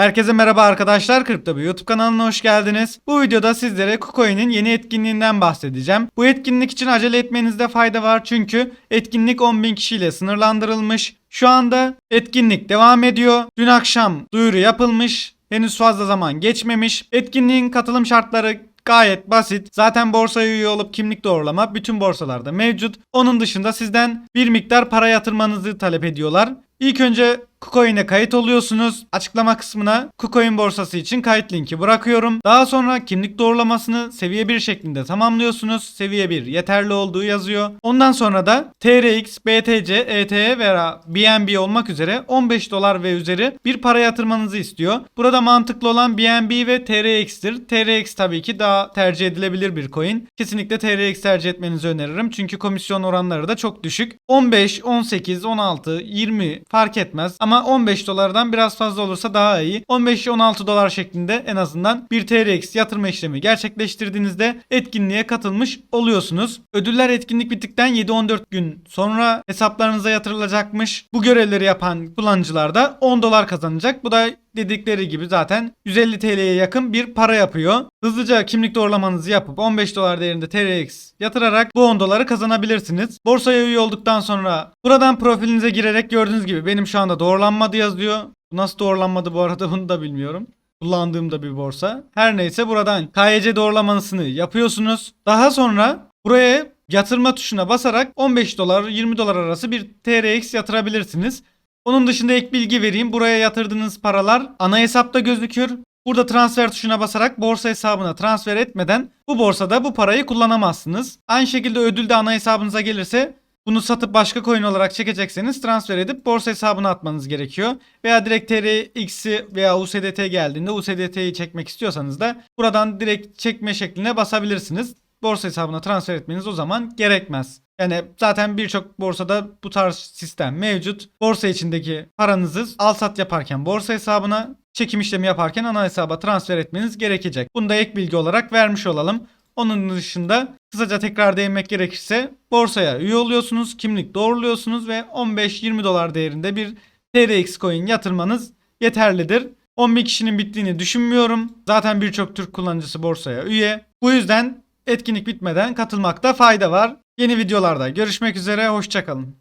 Herkese merhaba arkadaşlar. Kripto bir YouTube kanalına hoş geldiniz. Bu videoda sizlere KuCoin'in yeni etkinliğinden bahsedeceğim. Bu etkinlik için acele etmenizde fayda var çünkü etkinlik 10.000 kişiyle sınırlandırılmış. Şu anda etkinlik devam ediyor. Dün akşam duyuru yapılmış. Henüz fazla zaman geçmemiş. Etkinliğin katılım şartları Gayet basit. Zaten borsaya üye olup kimlik doğrulama bütün borsalarda mevcut. Onun dışında sizden bir miktar para yatırmanızı talep ediyorlar. İlk önce KuCoin'e kayıt oluyorsunuz. Açıklama kısmına KuCoin borsası için kayıt linki bırakıyorum. Daha sonra kimlik doğrulamasını seviye 1 şeklinde tamamlıyorsunuz. Seviye 1 yeterli olduğu yazıyor. Ondan sonra da TRX, BTC, ETH veya BNB olmak üzere 15 dolar ve üzeri bir para yatırmanızı istiyor. Burada mantıklı olan BNB ve TRX'tir. TRX tabii ki daha tercih edilebilir bir coin. Kesinlikle TRX tercih etmenizi öneririm. Çünkü komisyon oranları da çok düşük. 15, 18, 16, 20 fark etmez. Ama 15 dolardan biraz fazla olursa daha iyi. 15-16 dolar şeklinde en azından bir TRX yatırma işlemi gerçekleştirdiğinizde etkinliğe katılmış oluyorsunuz. Ödüller etkinlik bittikten 7-14 gün sonra hesaplarınıza yatırılacakmış. Bu görevleri yapan kullanıcılar da 10 dolar kazanacak. Bu da dedikleri gibi zaten 150 TL'ye yakın bir para yapıyor. Hızlıca kimlik doğrulamanızı yapıp 15 dolar değerinde TRX yatırarak bu 10 doları kazanabilirsiniz. Borsaya üye olduktan sonra buradan profilinize girerek gördüğünüz gibi benim şu anda doğrulanmadı yazıyor. Nasıl doğrulanmadı bu arada bunu da bilmiyorum. Kullandığım da bir borsa. Her neyse buradan KYC doğrulamasını yapıyorsunuz. Daha sonra buraya yatırma tuşuna basarak 15 dolar 20 dolar arası bir TRX yatırabilirsiniz. Onun dışında ek bilgi vereyim. Buraya yatırdığınız paralar ana hesapta gözükür. Burada transfer tuşuna basarak borsa hesabına transfer etmeden bu borsada bu parayı kullanamazsınız. Aynı şekilde ödül de ana hesabınıza gelirse bunu satıp başka coin olarak çekecekseniz transfer edip borsa hesabına atmanız gerekiyor. Veya direkt TRX'i veya USDT geldiğinde USDT'yi çekmek istiyorsanız da buradan direkt çekme şekline basabilirsiniz. Borsa hesabına transfer etmeniz o zaman gerekmez. Yani zaten birçok borsada bu tarz sistem mevcut. Borsa içindeki paranızı al sat yaparken borsa hesabına, çekim işlemi yaparken ana hesaba transfer etmeniz gerekecek. Bunu da ek bilgi olarak vermiş olalım. Onun dışında kısaca tekrar değinmek gerekirse borsaya üye oluyorsunuz, kimlik doğruluyorsunuz ve 15-20 dolar değerinde bir TRX coin yatırmanız yeterlidir. 10.000 kişinin bittiğini düşünmüyorum. Zaten birçok Türk kullanıcısı borsaya üye. Bu yüzden etkinlik bitmeden katılmakta fayda var. Yeni videolarda görüşmek üzere, hoşçakalın.